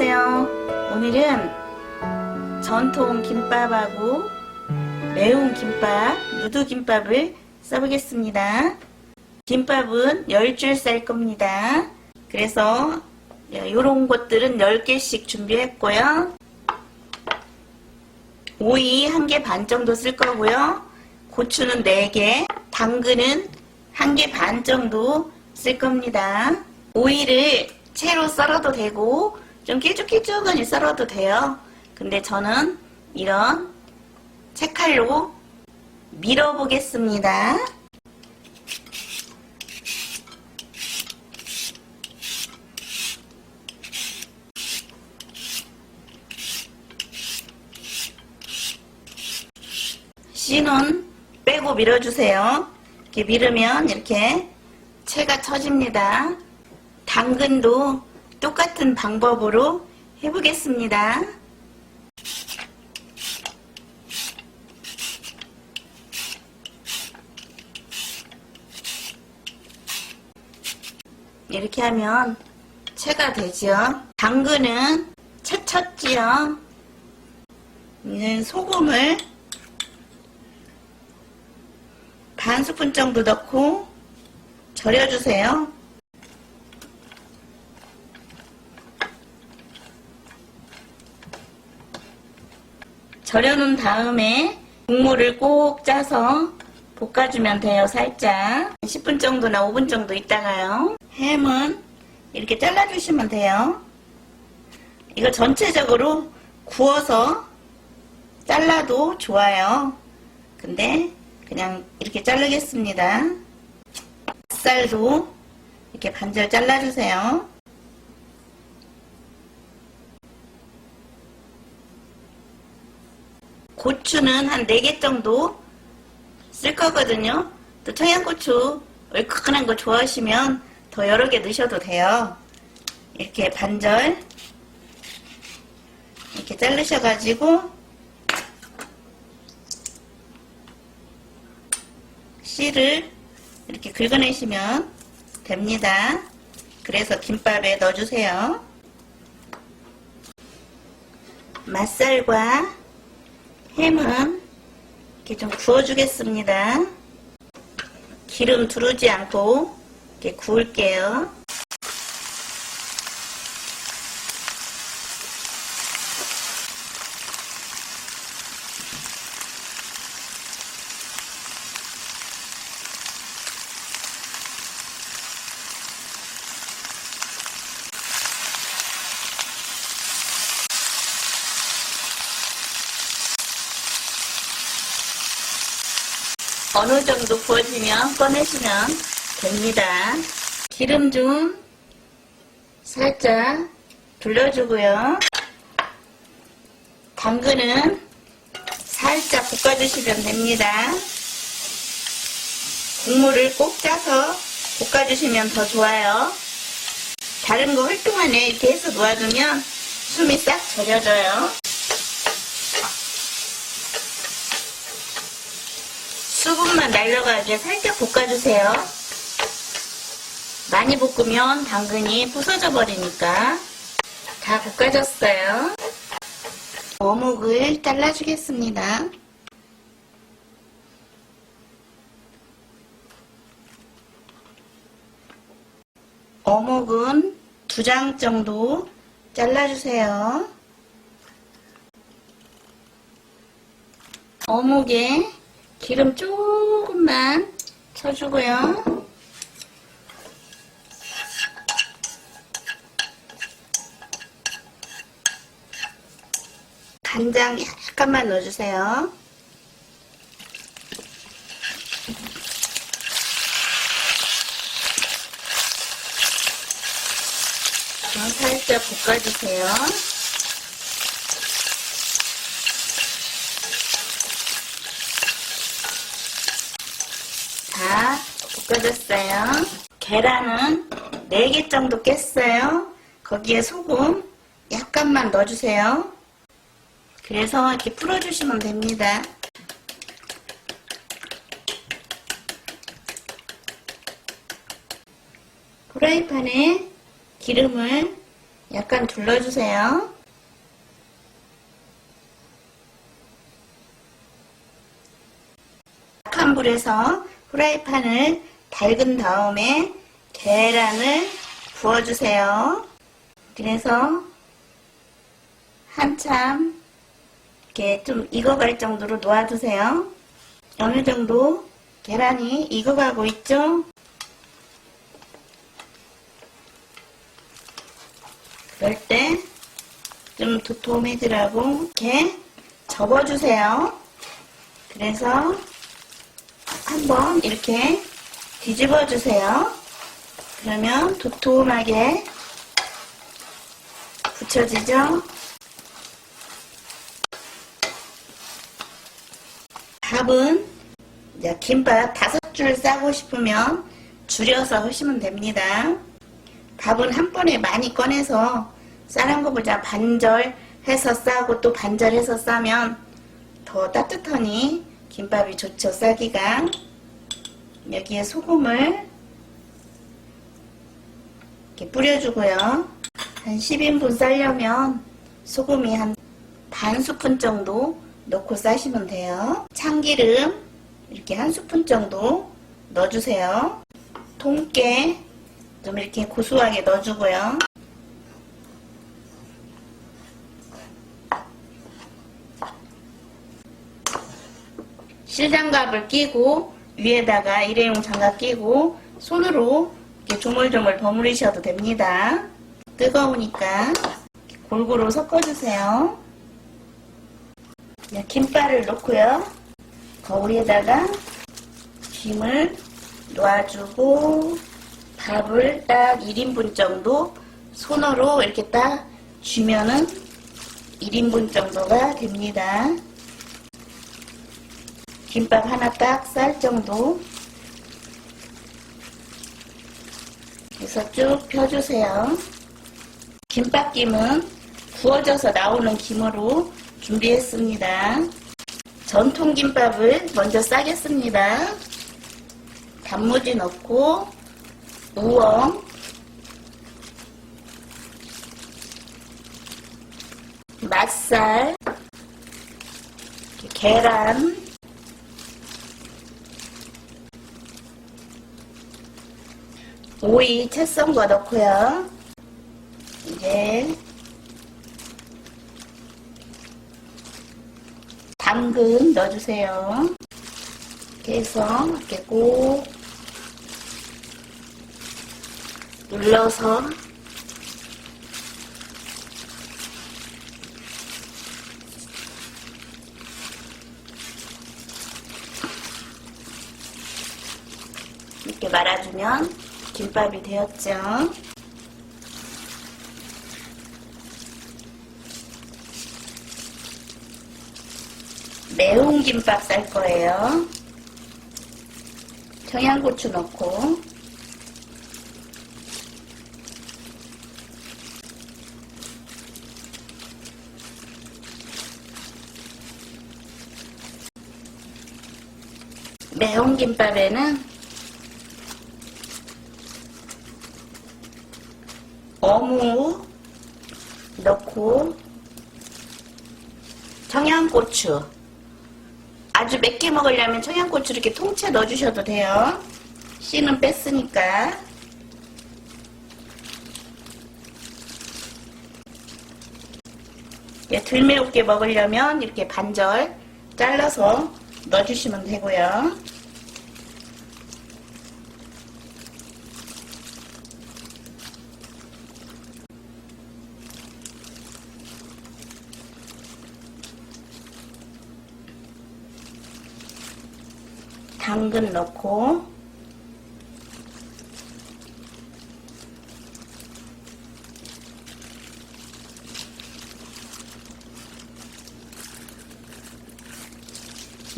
안녕하세요. 오늘은 전통 김밥하고 매운 김밥, 누드 김밥을 써보겠습니다. 김밥은 10줄 쌀 겁니다. 그래서 이런 것들은 10개씩 준비했고요. 오이 1개 반 정도 쓸 거고요. 고추는 4개, 당근은 1개 반 정도 쓸 겁니다. 오이를 채로 썰어도 되고 좀 길쭉길쭉하니 썰어도 돼요. 근데 저는 이런 채칼로 밀어보겠습니다. 씨는 빼고 밀어주세요. 이렇게 밀으면 이렇게 채가 쳐집니다. 당근도 똑같은 방법으로 해보겠습니다. 이렇게 하면 채가 되죠. 당근은 채 쳤지요. 이제 소금을 반 스푼 정도 넣고 절여주세요. 절여놓은 다음에 국물을 꼭 짜서 볶아주면 돼요, 살짝. 10분 정도나 5분 정도 있다가요. 햄은 이렇게 잘라주시면 돼요. 이거 전체적으로 구워서 잘라도 좋아요. 근데 그냥 이렇게 자르겠습니다. 쌀도 이렇게 반절 잘라주세요. 고추는 한 4개 정도 쓸 거거든요. 또 청양고추 얼큰한 거 좋아하시면 더 여러 개 넣으셔도 돼요. 이렇게 반절 이렇게 자르셔가지고 씨를 이렇게 긁어내시면 됩니다. 그래서 김밥에 넣어주세요. 맛살과 햄은 이렇게 좀 구워주겠습니다. 기름 두르지 않고 이렇게 구울게요. 어느 정도 구워지면 꺼내시면 됩니다. 기름 좀 살짝 둘러주고요. 당근은 살짝 볶아주시면 됩니다. 국물을 꼭 짜서 볶아주시면 더 좋아요. 다른 거 활동 안에 이렇게 해서 놓아두면 숨이 싹 절여져요. 수분만 날려가게 살짝 볶아주세요. 많이 볶으면 당근이 부서져 버리니까 다 볶아졌어요. 어묵을 잘라주겠습니다. 어묵은 두 장 정도 잘라주세요. 어묵에 기름 조금만 쳐주고요. 간장 약간만 넣어주세요. 좀 살짝 볶아주세요. 다 볶아졌어요. 계란은 4개 정도 깼어요. 거기에 소금 약간만 넣어주세요. 그래서 이렇게 풀어주시면 됩니다. 프라이팬에 기름을 약간 둘러주세요. 약한 불에서 후라이팬을 달군 다음에 계란을 부어주세요. 그래서 한참 이렇게 좀 익어갈 정도로 놓아두세요. 어느 정도 계란이 익어가고 있죠? 그럴 때 좀 도톰해지라고 이렇게 접어주세요. 그래서 한번 이렇게 뒤집어 주세요. 그러면 도톰하게 붙여지죠? 밥은 이제 김밥 다섯 줄 싸고 싶으면 줄여서 하시면 됩니다. 밥은 한 번에 많이 꺼내서 싸는 것보다 반절해서 싸고 또 반절해서 싸면 더 따뜻하니 김밥이 좋죠 싸기가 여기에 소금을 이렇게 뿌려주고요. 한 10인분 싸려면 소금이 한 반 스푼 정도 넣고 싸시면 돼요. 참기름 이렇게 한 스푼 정도 넣어주세요. 통깨 좀 이렇게 고소하게 넣어주고요. 실장갑을 끼고 위에다가 일회용 장갑 끼고 손으로 이렇게 조물조물 버무리셔도 됩니다. 뜨거우니까 골고루 섞어주세요. 그냥 김발을 넣고요. 거기에다가 김을 놓아주고 밥을 딱 1인분 정도 손으로 이렇게 딱 쥐면은 1인분 정도가 됩니다. 김밥 하나 딱 쌀 정도 그래서 쭉 펴주세요. 김밥김은 구워져서 나오는 김으로 준비했습니다. 전통 김밥을 먼저 싸겠습니다. 단무지 넣고 우엉 맛살 계란 오이 채 썬 거 넣고요. 이제 당근 넣어주세요. 이렇게 해서 이렇게 꼭 눌러서 이렇게 말아주면 김밥이 되었죠. 매운 김밥 쌀 거예요. 청양고추 넣고 매운 김밥에는 어묵 넣고 청양고추. 아주 맵게 먹으려면 청양고추 이렇게 통째 넣어주셔도 돼요. 씨는 뺐으니까. 예, 덜 매우게 먹으려면 이렇게 반절 잘라서 넣어주시면 되고요 당근 넣고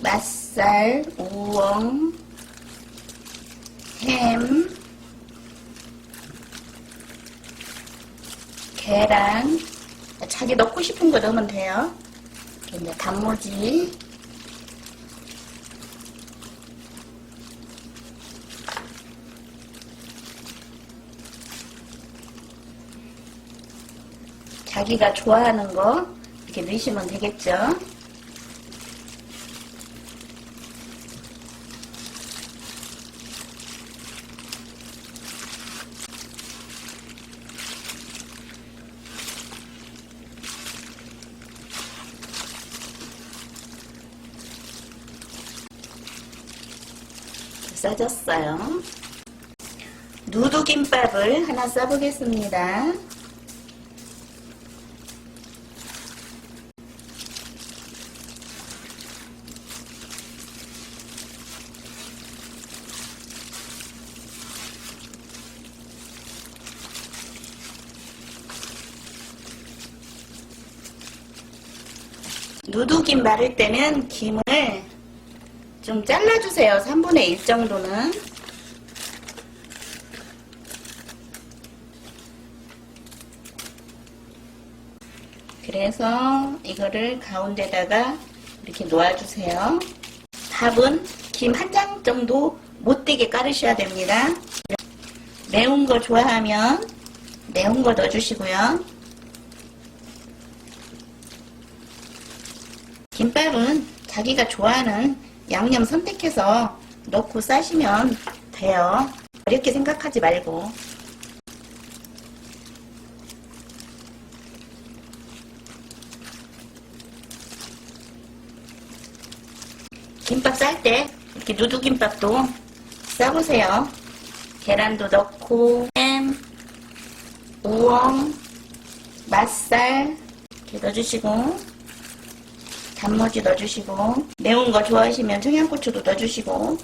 맛살, 우엉, 햄, 계란, 자기 넣고 싶은 거 넣으면 돼요. 이제 단무지, 자기가 좋아하는 거 이렇게 넣으시면 되겠죠. 싸졌어요. 누드김밥을 하나 싸보겠습니다. 누드김 바를 때는 김을 좀 잘라주세요. 3분의 1 정도는. 그래서 이거를 가운데다가 이렇게 놓아주세요. 밥은 김 한 장 정도 못되게 깔으셔야 됩니다. 매운 거 좋아하면 매운 거 넣어주시고요. 김밥은 자기가 좋아하는 양념 선택해서 넣고 싸시면 돼요. 어렵게 생각하지 말고. 김밥 쌀 때 이렇게 누드김밥도 싸보세요. 계란도 넣고 햄, 우엉, 맛살 이렇게 넣어주시고 단무지 넣어주시고 매운 거 좋아하시면 청양고추도 넣어주시고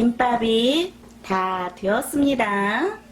김밥이 다 되었습니다.